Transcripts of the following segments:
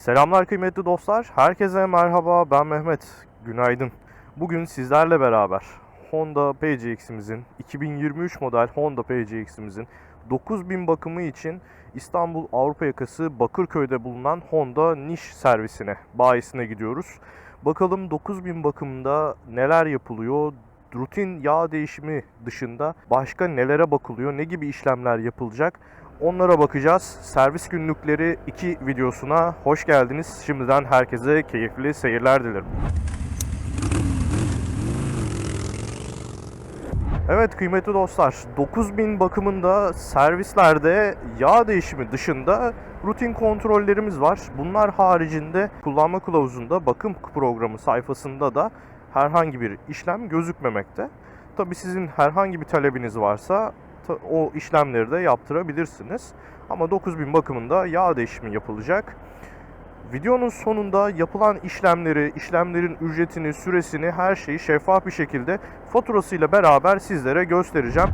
Selamlar kıymetli dostlar. Herkese merhaba. Ben Mehmet. Günaydın. Bugün sizlerle beraber Honda PCX'imizin 2023 model Honda PCX'imizin 9000 bakımı için İstanbul Avrupa yakası Bakırköy'de bulunan Honda Niş servisine, bayisine gidiyoruz. Bakalım 9000 bakımında neler yapılıyor? Rutin yağ değişimi dışında başka nelere bakılıyor? Ne gibi işlemler yapılacak? Onlara bakacağız. Servis günlükleri 2 videosuna hoş geldiniz. Şimdiden herkese keyifli seyirler dilerim. Evet kıymetli dostlar, 9000 bakımında servislerde yağ değişimi dışında rutin kontrollerimiz var. Bunlar haricinde kullanma kılavuzunda bakım programı sayfasında da herhangi bir işlem gözükmemekte. Tabi sizin herhangi bir talebiniz varsa o işlemleri de yaptırabilirsiniz. Ama 9000 bakımında yağ değişimi yapılacak. Videonun sonunda yapılan işlemleri, işlemlerin ücretini, süresini, her şeyi şeffaf bir şekilde faturasıyla beraber sizlere göstereceğim.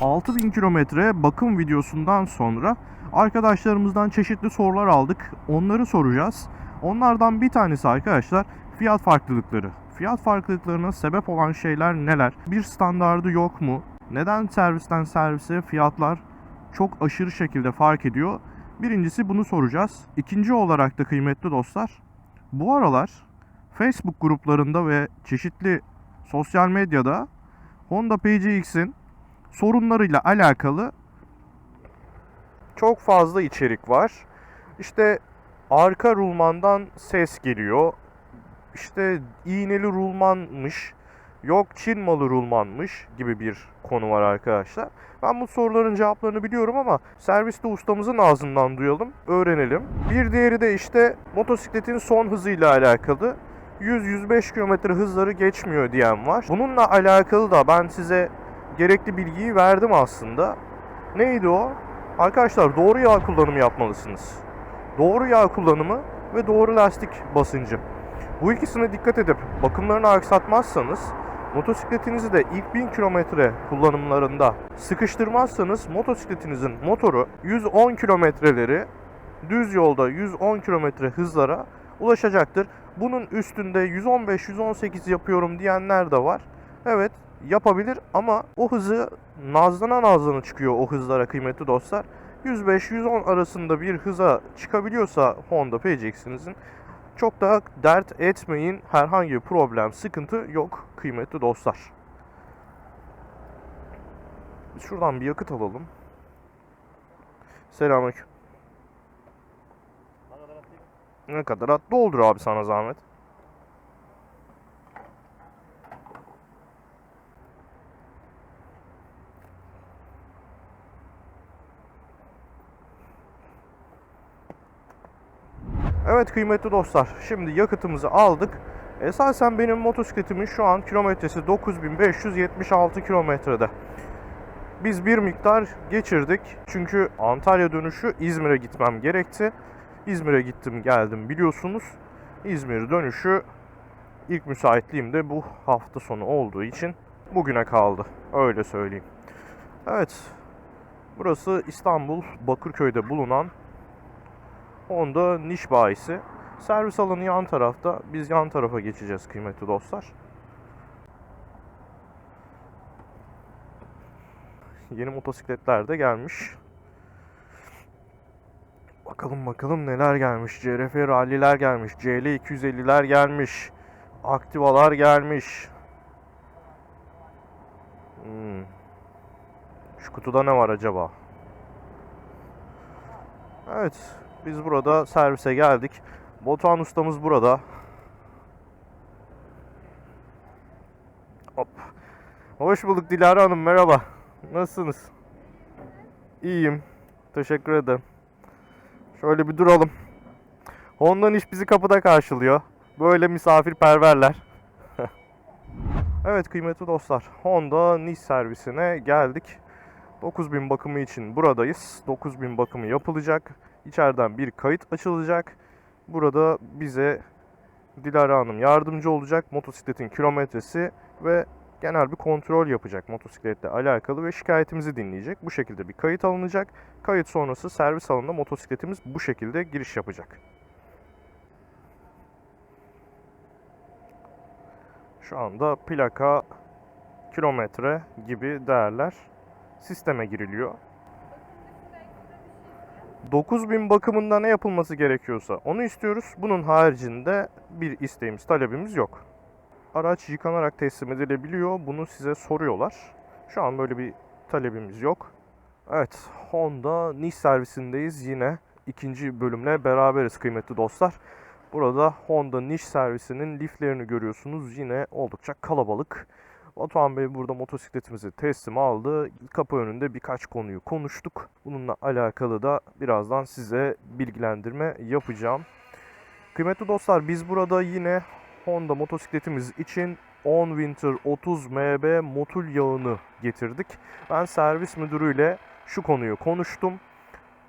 6000 kilometre bakım videosundan sonra arkadaşlarımızdan çeşitli sorular aldık. Onları soracağız. Onlardan bir tanesi arkadaşlar fiyat farklılıkları. Fiyat farklılıklarına sebep olan şeyler neler? Bir standardı yok mu? Neden servisten servise fiyatlar çok aşırı şekilde fark ediyor? Birincisi bunu soracağız. İkinci olarak da kıymetli dostlar, bu aralar Facebook gruplarında ve çeşitli sosyal medyada Honda PCX'in sorunlarıyla alakalı çok fazla içerik var. İşte arka rulmandan ses geliyor. İşte iğneli rulmanmış. Yok Çin malı rulmanmış gibi bir konu var arkadaşlar. Ben bu soruların cevaplarını biliyorum ama serviste ustamızın ağzından duyalım, öğrenelim. Bir diğeri de işte motosikletin son hızıyla alakalı. 100-105 km hızları geçmiyor diyen var. Bununla alakalı da ben size gerekli bilgiyi verdim aslında. Neydi o? Arkadaşlar doğru yağ kullanımı yapmalısınız. Doğru yağ kullanımı ve doğru lastik basıncı. Bu ikisine dikkat edip bakımlarını aksatmazsanız motosikletinizi de ilk 1000 kilometre kullanımlarında sıkıştırmazsanız motosikletinizin motoru 110 kilometreleri düz yolda 110 kilometre hızlara ulaşacaktır. Bunun üstünde 115-118 yapıyorum diyenler de var. Evet yapabilir ama o hızı nazlana nazlana çıkıyor o hızlara kıymetli dostlar. 105-110 arasında bir hıza çıkabiliyorsa Honda PCX'inizin çok da dert etmeyin. Herhangi bir problem, sıkıntı yok kıymetli dostlar. Şuradan bir yakıt alalım. Selamünaleyküm. Ne kadar at? Doldur abi sana zahmet. Evet kıymetli dostlar, şimdi yakıtımızı aldık. Esasen benim motosikletimin şu an kilometresi 9576 kilometrede. Biz bir miktar geçirdik çünkü Antalya dönüşü İzmir'e gitmem gerekti. İzmir'e gittim geldim biliyorsunuz. İzmir dönüşü ilk müsaitliğim de bu hafta sonu olduğu için bugüne kaldı. Öyle söyleyeyim. Evet. Burası İstanbul Bakırköy'de bulunan Honda niş bayisi. Servis alanı yan tarafta. Biz yan tarafa geçeceğiz kıymetli dostlar. Yeni motosikletler de gelmiş. Bakalım bakalım neler gelmiş. CRF ralliler gelmiş. CL 250'ler gelmiş. Aktivalar gelmiş. Hmm. Şu kutuda ne var acaba? Evet. Biz burada servise geldik. Botan ustamız burada. Hop. Hoş bulduk Dilara Hanım. Merhaba. Nasılsınız? İyiyim. Teşekkür ederim. Şöyle bir duralım. Honda'nın iş bizi kapıda karşılıyor. Böyle misafirperverler. evet kıymetli dostlar. Honda Niş servisine geldik. 9000 bakımı için buradayız. 9000 bakımı yapılacak. İçeriden bir kayıt açılacak. Burada bize Dilara Hanım yardımcı olacak. Motosikletin kilometresi ve genel bir kontrol yapacak motosikletle alakalı ve şikayetimizi dinleyecek. Bu şekilde bir kayıt alınacak. Kayıt sonrası servis alanına motosikletimiz bu şekilde giriş yapacak. Şu anda plaka, kilometre gibi değerler sisteme giriliyor. 9000 bakımında ne yapılması gerekiyorsa onu istiyoruz. Bunun haricinde bir isteğimiz, talebimiz yok. Araç yıkanarak teslim edilebiliyor. Bunu size soruyorlar. Şu an böyle bir talebimiz yok. Evet, Honda Niş servisindeyiz yine. ikinci bölümle beraberiz kıymetli dostlar. Burada Honda Niş servisinin liflerini görüyorsunuz. Yine oldukça kalabalık. Batuhan Bey burada motosikletimizi teslim aldı. Kapı önünde birkaç konuyu konuştuk. Bununla alakalı da birazdan size bilgilendirme yapacağım. Kıymetli dostlar biz burada yine Honda motosikletimiz için On Winter 30 MB motul yağını getirdik. Ben servis müdürüyle şu konuyu konuştum.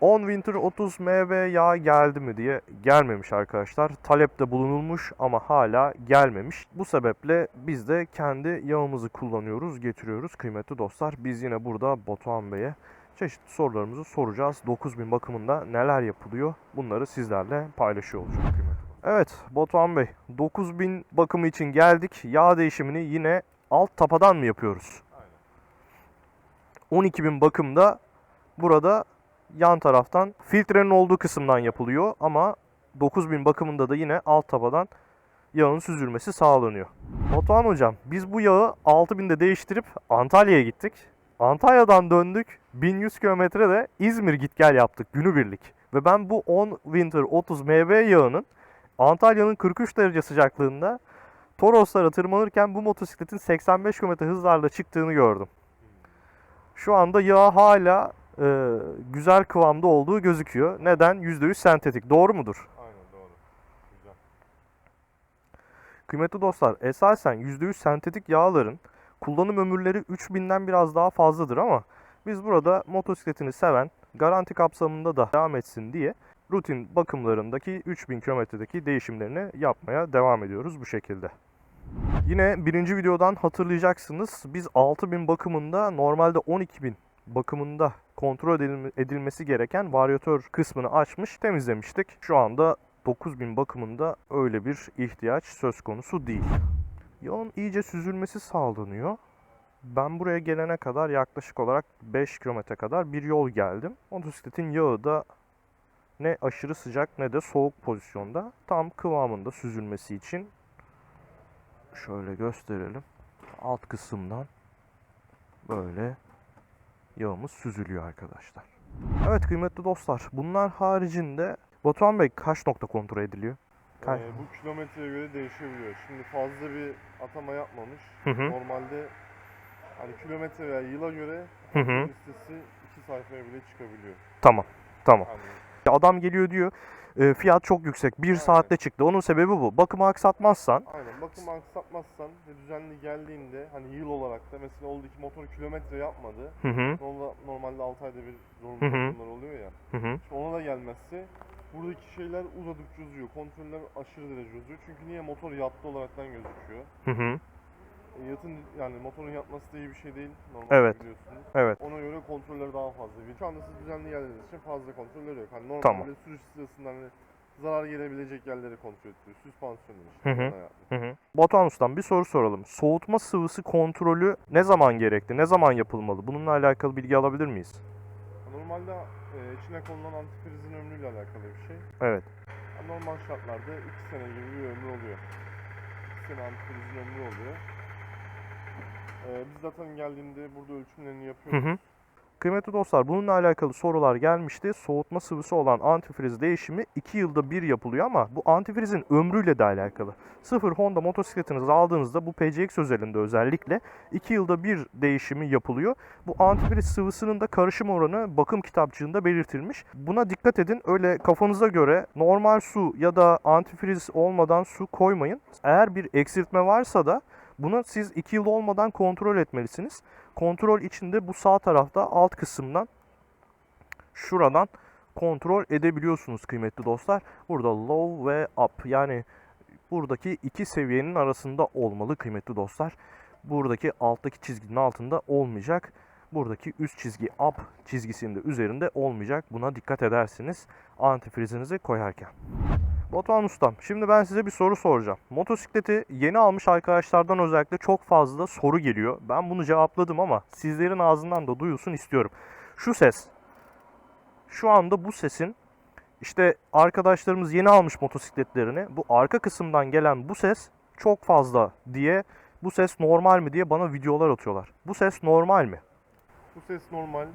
On Winter 30 MB yağ geldi mi diye gelmemiş arkadaşlar. Talepte bulunulmuş ama hala gelmemiş. Bu sebeple biz de kendi yağımızı kullanıyoruz, getiriyoruz kıymetli dostlar. Biz yine burada Batuhan Bey'e çeşitli sorularımızı soracağız. 9000 bakımında neler yapılıyor bunları sizlerle paylaşıyor olacağım kıymetli. Evet Batuhan Bey 9000 bakımı için geldik. Yağ değişimini yine alt tapadan mı yapıyoruz? 12.000 bakımda burada yan taraftan filtrenin olduğu kısımdan yapılıyor ama 9000 bakımında da yine alt tabadan yağın süzülmesi sağlanıyor. Batuhan hocam biz bu yağı 6000'de değiştirip Antalya'ya gittik. Antalya'dan döndük. 1100 kilometre de İzmir git gel yaptık günübirlik. Ve ben bu 10 Winter 30 MB yağının Antalya'nın 43 derece sıcaklığında Toroslara tırmanırken bu motosikletin 85 km hızlarla çıktığını gördüm. Şu anda yağ hala e, güzel kıvamda olduğu gözüküyor. Neden? %100 sentetik. Doğru mudur? Aynen doğru. Güzel. Kıymetli dostlar, esasen %100 sentetik yağların kullanım ömürleri 3000'den biraz daha fazladır ama biz burada motosikletini seven, garanti kapsamında da devam etsin diye rutin bakımlarındaki 3000 kilometredeki değişimlerini yapmaya devam ediyoruz bu şekilde. Yine birinci videodan hatırlayacaksınız. Biz 6000 bakımında normalde 12000 bakımında kontrol edilme- edilmesi gereken varyatör kısmını açmış temizlemiştik. Şu anda 9000 bakımında öyle bir ihtiyaç söz konusu değil. Yağın iyice süzülmesi sağlanıyor. Ben buraya gelene kadar yaklaşık olarak 5 kilometre kadar bir yol geldim. Motosikletin yağı da ne aşırı sıcak ne de soğuk pozisyonda. Tam kıvamında süzülmesi için şöyle gösterelim. Alt kısımdan böyle yağımız süzülüyor arkadaşlar. Evet kıymetli dostlar bunlar haricinde Batuhan Bey kaç nokta kontrol ediliyor? Kay- Ee, bu kilometreye göre değişebiliyor. Şimdi fazla bir atama yapmamış. Hı hı. Normalde hani kilometre veya yıla göre Hı hı. listesi iki sayfaya bile çıkabiliyor. Tamam. Tamam. Yani Adam geliyor diyor e, fiyat çok yüksek. Bir Aynen. saatte çıktı. Onun sebebi bu. Bakımı aksatmazsan aynen bakım aksatmazsan ve düzenli geldiğinde hani yıl olarak da mesela oldu ki motor kilometre yapmadı. hı hı Normal, normalde 6 ayda bir zorunlu bakımlar oluyor ya. hı hı İşte ona da gelmezse buradaki şeyler uzadıkça uzuyor. Kontroller aşırı derece uzuyor. Çünkü niye motor yattı olaraktan gözüküyor. hı hı. Yatın yani motorun yatması da iyi bir şey değil. Normalde Evet. biliyorsunuz. Evet. Ona göre kontroller daha fazla. Şu anda siz düzenli geldiğiniz için fazla kontroller yok. Hani normalde Tamam. sürüş sırasında hani zarar gelebilecek yerleri kontrol ediyor. Süspansiyonu Hı işte. hı. yani. Hı hı. Batuhan Ustam bir soru soralım. Soğutma sıvısı kontrolü ne zaman gerekli? Ne zaman yapılmalı? Bununla alakalı bilgi alabilir miyiz? Normalde e, içine konulan antifrizin ömrüyle alakalı bir şey. Evet. Normal şartlarda 2 sene gibi bir ömrü oluyor. 2 sene antifrizin ömrü oluyor. E, biz zaten geldiğinde burada ölçümlerini Hı yapıyoruz. hı. Kıymetli dostlar bununla alakalı sorular gelmişti. Soğutma sıvısı olan antifriz değişimi 2 yılda bir yapılıyor ama bu antifrizin ömrüyle de alakalı. Sıfır Honda motosikletinizi aldığınızda bu PCX özelinde özellikle 2 yılda bir değişimi yapılıyor. Bu antifriz sıvısının da karışım oranı bakım kitapçığında belirtilmiş. Buna dikkat edin. Öyle kafanıza göre normal su ya da antifriz olmadan su koymayın. Eğer bir eksiltme varsa da bunu siz 2 yıl olmadan kontrol etmelisiniz. Kontrol içinde bu sağ tarafta alt kısımdan şuradan kontrol edebiliyorsunuz kıymetli dostlar. Burada low ve up yani buradaki iki seviyenin arasında olmalı kıymetli dostlar. buradaki alttaki çizginin altında olmayacak. Buradaki üst çizgi up çizgisinde üzerinde olmayacak. Buna dikkat edersiniz antifrizinizi koyarken. Batuhan Ustam, şimdi ben size bir soru soracağım. Motosikleti yeni almış arkadaşlardan özellikle çok fazla soru geliyor. Ben bunu cevapladım ama sizlerin ağzından da duyulsun istiyorum. Şu ses, şu anda bu sesin işte arkadaşlarımız yeni almış motosikletlerini bu arka kısımdan gelen bu ses çok fazla diye bu ses normal mi diye bana videolar atıyorlar. Bu ses normal mi? Bu ses normal.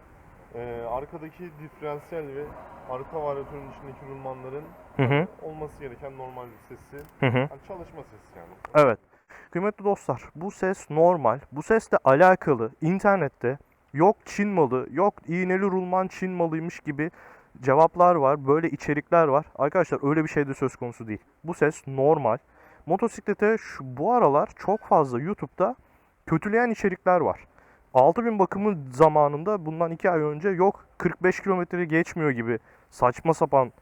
Ee, arkadaki diferansiyel ve arka varyatörün içindeki rulmanların Hı hı. olması gereken normal bir sesi. Hı hı. Yani çalışma sesi yani. Evet. Kıymetli dostlar, bu ses normal. Bu sesle alakalı internette yok Çin malı, yok iğneli rulman Çin malıymış gibi cevaplar var. Böyle içerikler var. Arkadaşlar öyle bir şey de söz konusu değil. Bu ses normal. Motosiklete şu bu aralar çok fazla YouTube'da kötüleyen içerikler var. 6000 bakımı zamanında bundan 2 ay önce yok 45 kilometre geçmiyor gibi saçma sapan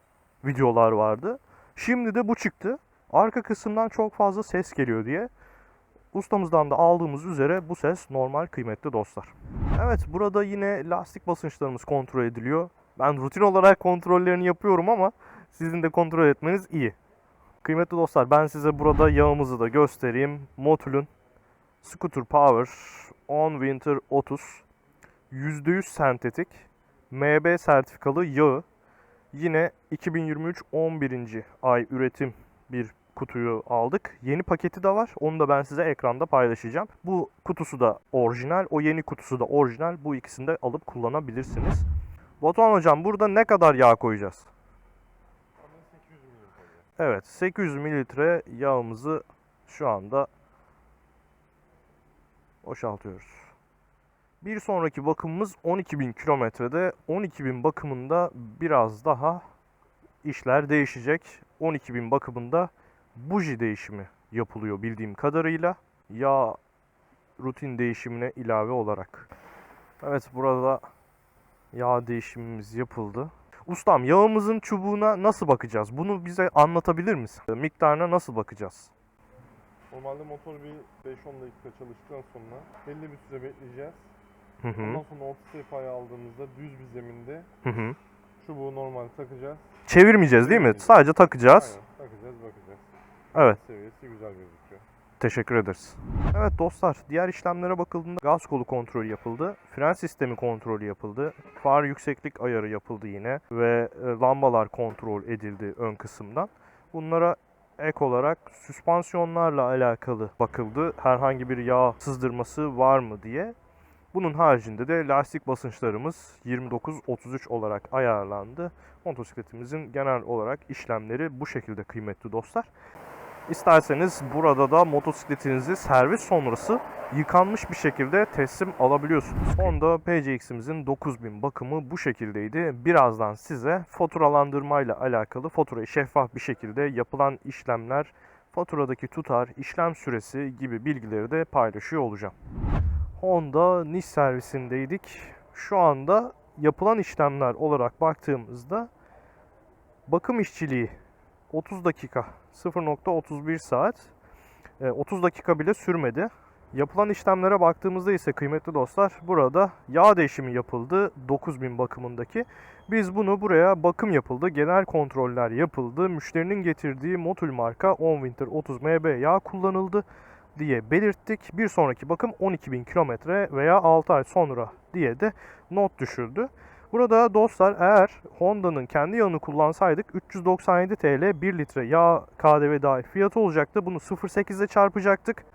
videolar vardı. Şimdi de bu çıktı arka kısımdan çok fazla ses geliyor diye. Ustamızdan da aldığımız üzere bu ses normal kıymetli dostlar. Evet burada yine lastik basınçlarımız kontrol ediliyor. Ben rutin olarak kontrollerini yapıyorum ama sizin de kontrol etmeniz iyi. Kıymetli dostlar ben size burada yağımızı da göstereyim. Motul'un Scooter Power On Winter 30 %100 sentetik MB sertifikalı yağı yine 2023 11. ay üretim bir kutuyu aldık. Yeni paketi de var. Onu da ben size ekranda paylaşacağım. Bu kutusu da orijinal. O yeni kutusu da orijinal. Bu ikisini de alıp kullanabilirsiniz. Batuhan hocam burada ne kadar yağ koyacağız? Örneğin 800 mililitre. Evet 800 mililitre yağımızı şu anda boşaltıyoruz. Bir sonraki bakımımız 12.000 kilometrede. 12.000 bakımında biraz daha işler değişecek. 12.000 bakımında buji değişimi yapılıyor bildiğim kadarıyla. Yağ rutin değişimine ilave olarak. Evet burada yağ değişimimiz yapıldı. Ustam yağımızın çubuğuna nasıl bakacağız? Bunu bize anlatabilir misin? Miktarına nasıl bakacağız? Normalde motor bir 5-10 dakika çalıştıktan sonra belli bir süre bekleyeceğiz. Hı hı. Ondan sonra orta sehpayı aldığımızda düz bir zeminde Hı hı. çubuğu normal takacağız. Çevirmeyeceğiz değil mi? Sadece takacağız. Aynen takacağız bakacağız. Evet. Seviyesi güzel gözüküyor. Teşekkür ederiz. Evet dostlar, diğer işlemlere bakıldığında gaz kolu kontrolü yapıldı, fren sistemi kontrolü yapıldı, far yükseklik ayarı yapıldı yine ve e, lambalar kontrol edildi ön kısımdan. Bunlara ek olarak süspansiyonlarla alakalı bakıldı. Herhangi bir yağ sızdırması var mı diye. Bunun haricinde de lastik basınçlarımız 29-33 olarak ayarlandı. Motosikletimizin genel olarak işlemleri bu şekilde kıymetli dostlar. İsterseniz burada da motosikletinizi servis sonrası yıkanmış bir şekilde teslim alabiliyorsunuz. Honda PCX'imizin 9000 bakımı bu şekildeydi. Birazdan size faturalandırmayla alakalı faturayı şeffaf bir şekilde yapılan işlemler, faturadaki tutar, işlem süresi gibi bilgileri de paylaşıyor olacağım. Honda Niş servisindeydik. Şu anda yapılan işlemler olarak baktığımızda bakım işçiliği 30 dakika 0.31 saat e, 30 dakika bile sürmedi. Yapılan işlemlere baktığımızda ise kıymetli dostlar burada yağ değişimi yapıldı 9000 bakımındaki. Biz bunu buraya bakım yapıldı, genel kontroller yapıldı. Müşterinin getirdiği Motul marka 10 Winter 30 MB yağ kullanıldı diye belirttik. Bir sonraki bakım 12.000 kilometre veya 6 ay sonra diye de not düşürdü. Burada dostlar eğer Honda'nın kendi yağını kullansaydık 397 TL 1 litre yağ KDV dahil fiyatı olacaktı. Bunu 0.8 ile çarpacaktık.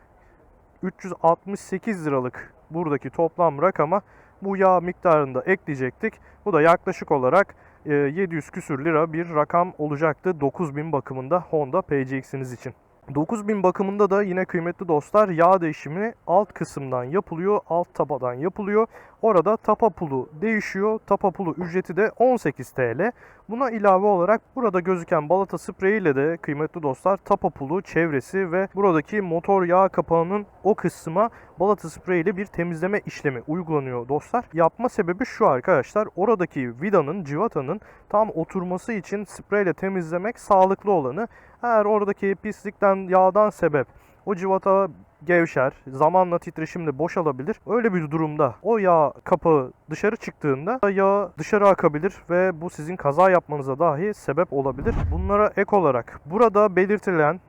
368 liralık buradaki toplam rakama bu yağ miktarını da ekleyecektik. Bu da yaklaşık olarak e, 700 küsür lira bir rakam olacaktı 9000 bakımında Honda PCX'iniz için. 9000 bakımında da yine kıymetli dostlar yağ değişimi alt kısımdan yapılıyor, alt tabadan yapılıyor. Orada tapa pulu değişiyor. Tapa pulu ücreti de 18 TL. Buna ilave olarak burada gözüken balata spreyi ile de kıymetli dostlar tapa pulu çevresi ve buradaki motor yağ kapağının o kısma balata spreyi ile bir temizleme işlemi uygulanıyor dostlar. Yapma sebebi şu arkadaşlar. Oradaki vidanın, civatanın tam oturması için spreyle temizlemek sağlıklı olanı. Eğer oradaki pislikten, yağdan sebep O civata gevşer, zamanla titreşimle boşalabilir. Öyle bir durumda o yağ kapağı dışarı çıktığında yağ dışarı akabilir ve bu sizin kaza yapmanıza dahi sebep olabilir. Bunlara ek olarak burada belirtilen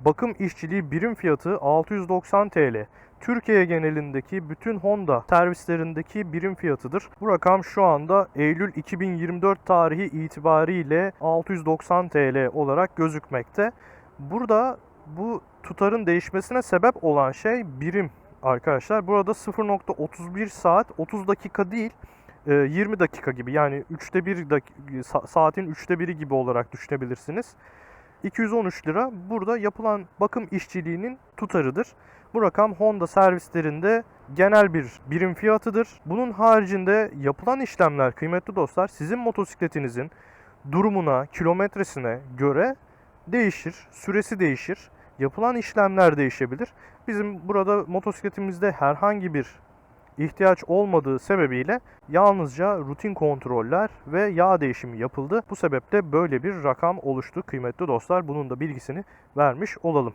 bakım işçiliği birim fiyatı 690 TL. Türkiye genelindeki bütün Honda servislerindeki birim fiyatıdır. Bu rakam şu anda Eylül 2024 tarihi itibariyle 690 TL olarak gözükmekte. Burada bu tutarın değişmesine sebep olan şey birim arkadaşlar. Burada 0.31 saat 30 dakika değil e, 20 dakika gibi yani 3'te 1 saatin 3'te 1'i gibi olarak düşünebilirsiniz. 213 lira burada yapılan bakım işçiliğinin tutarıdır. Bu rakam Honda servislerinde genel bir birim fiyatıdır. Bunun haricinde yapılan işlemler kıymetli dostlar sizin motosikletinizin durumuna, kilometresine göre değişir, süresi değişir. Yapılan işlemler değişebilir. Bizim burada motosikletimizde herhangi bir ihtiyaç olmadığı sebebiyle yalnızca rutin kontroller ve yağ değişimi yapıldı. Bu sebeple böyle bir rakam oluştu kıymetli dostlar. Bunun da bilgisini vermiş olalım.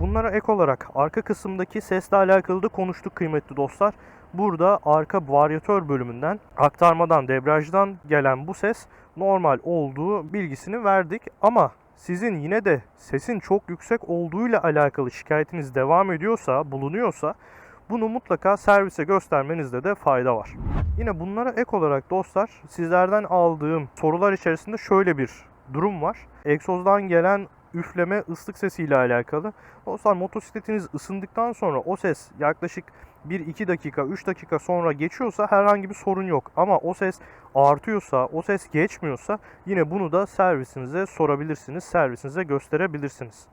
Bunlara ek olarak arka kısımdaki sesle alakalı da konuştuk kıymetli dostlar. Burada arka varyatör bölümünden aktarmadan debriyajdan gelen bu ses normal olduğu bilgisini verdik ama sizin yine de sesin çok yüksek olduğuyla alakalı şikayetiniz devam ediyorsa, bulunuyorsa bunu mutlaka servise göstermenizde de fayda var. Yine bunlara ek olarak dostlar sizlerden aldığım sorular içerisinde şöyle bir durum var. Egzozdan gelen üfleme ıslık sesiyle alakalı. Dostlar motosikletiniz ısındıktan sonra o ses yaklaşık 1-2 dakika 3 dakika sonra geçiyorsa herhangi bir sorun yok. Ama o ses artıyorsa o ses geçmiyorsa yine bunu da servisinize sorabilirsiniz. Servisinize gösterebilirsiniz.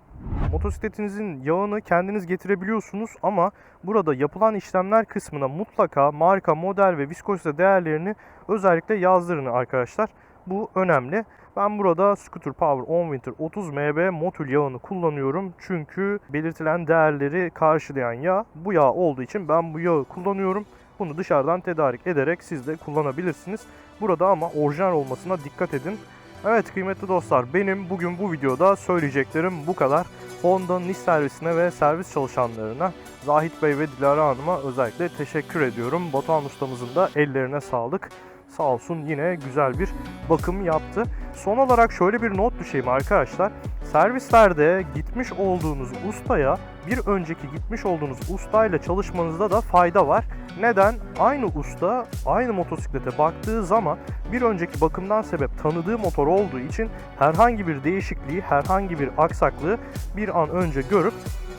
Motosikletinizin yağını kendiniz getirebiliyorsunuz ama burada yapılan işlemler kısmına mutlaka marka, model ve viskozite değerlerini özellikle yazdırın arkadaşlar. Bu önemli. Ben burada Scooter Power On Winter 30 MB Motul yağını kullanıyorum. Çünkü belirtilen değerleri karşılayan yağ bu yağ olduğu için ben bu yağı kullanıyorum. Bunu dışarıdan tedarik ederek siz de kullanabilirsiniz. Burada ama orijinal olmasına dikkat edin. Evet kıymetli dostlar benim bugün bu videoda söyleyeceklerim bu kadar. Honda'nın iş servisine ve servis çalışanlarına Zahit Bey ve Dilara Hanım'a özellikle teşekkür ediyorum. Batuhan ustamızın da ellerine sağlık. Sağ olsun yine güzel bir bakım yaptı. Son olarak şöyle bir not düşeyim arkadaşlar. Servislerde gitmiş olduğunuz ustaya bir önceki gitmiş olduğunuz ustayla çalışmanızda da fayda var. Neden? Aynı usta aynı motosiklete baktığı zaman bir önceki bakımdan sebep tanıdığı motor olduğu için herhangi bir değişikliği, herhangi bir aksaklığı bir an önce görüp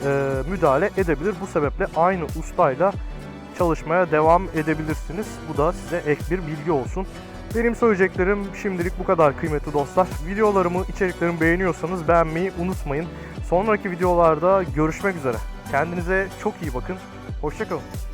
e, müdahale edebilir. Bu sebeple aynı ustayla çalışmaya devam edebilirsiniz. Bu da size ek bir bilgi olsun. Benim söyleyeceklerim şimdilik bu kadar kıymetli dostlar. Videolarımı, içeriklerimi beğeniyorsanız beğenmeyi unutmayın. Sonraki videolarda görüşmek üzere. Kendinize çok iyi bakın. Hoşçakalın.